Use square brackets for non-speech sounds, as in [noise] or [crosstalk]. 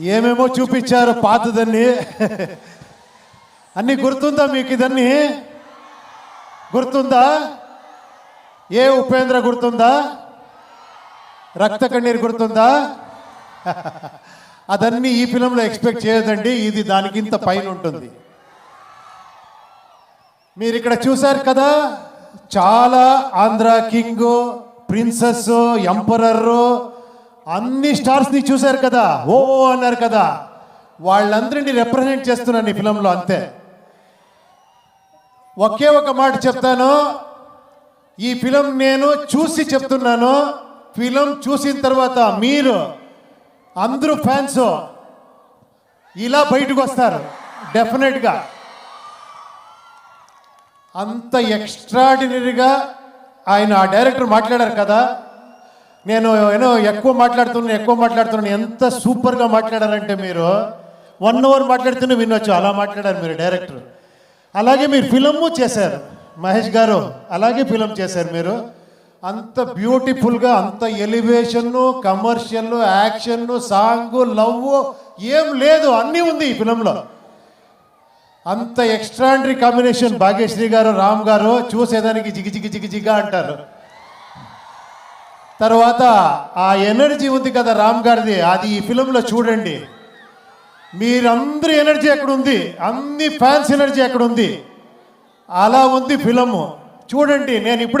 ఏమేమో చూపించారు పాతదన్ని. అన్ని గుర్తుందా మీకు ఇదన్నీ? గుర్తుందా? ఏ ఉపేంద్ర గుర్తుందా? రక్త కన్నీరు గుర్తుందా? [laughs] అదన్నీ ఈ ఫిలంలో ఎక్స్పెక్ట్ చేయదండి ఇది దానికింత పైన ఉంటుంది. మీరు ఇక్కడ చూశారు కదా? చాలా ఆంధ్ర కింగ్ ప్రిన్సెస్ ఎంపరర్ అన్ని స్టార్స్ని చూశారు కదా ఓ అన్నారు కదా. వాళ్ళందరినీ రిప్రజెంట్ చేస్తున్నాను ఈ ఫిలంలో అంతే. ఒకే ఒక మాట చెప్తాను ఈ ఫిలం నేను చూసి చెప్తున్నాను ఫిలం చూసిన తర్వాత మీరు అందరూ ఫ్యాన్స్ ఇలా బయటకు వస్తారు డెఫినెట్గా అంత ఎక్స్ట్రాడినరీగా ఆయన ఆ డైరెక్టర్ మాట్లాడారు కదా నేను ఏనో ఎక్కువ మాట్లాడుతున్నాను ఎక్కువ మాట్లాడుతున్నాను ఎంత సూపర్గా మాట్లాడారంటే మీరు? వన్ అవర్ మాట్లాడుతూనే వినొచ్చు. అలా మాట్లాడారు మీరు డైరెక్టర్. అలాగే మీరు ఫిలము చేశారు మహేష్ గారు. అలాగే ఫిలం చేశారు మీరు. అంత బ్యూటిఫుల్గా అంత ఎలివేషన్ను కమర్షియల్ యాక్షన్ను సాంగ్ లవ్ ఏం లేదు. అన్నీ ఉంది ఈ ఫిలంలో అంత ఎక్స్ట్రాండరీ కాంబినేషన్ భాగ్యశ్రీ గారు రామ్ గారు చూసేదానికి జిగి జిగి జిగి జిగా అంటారు. తర్వాత ఆ ఎనర్జీ ఉంది కదా రామ్ గారిది అది ఈ ఫిలంలో చూడండి. మీరందరి ఎనర్జీ ఎక్కడ ఉంది అన్ని ఫ్యాన్స్ ఎనర్జీ ఎక్కడ ఉంది అలా ఉంది ఫిలము. చూడండి నేను ఇప్పుడే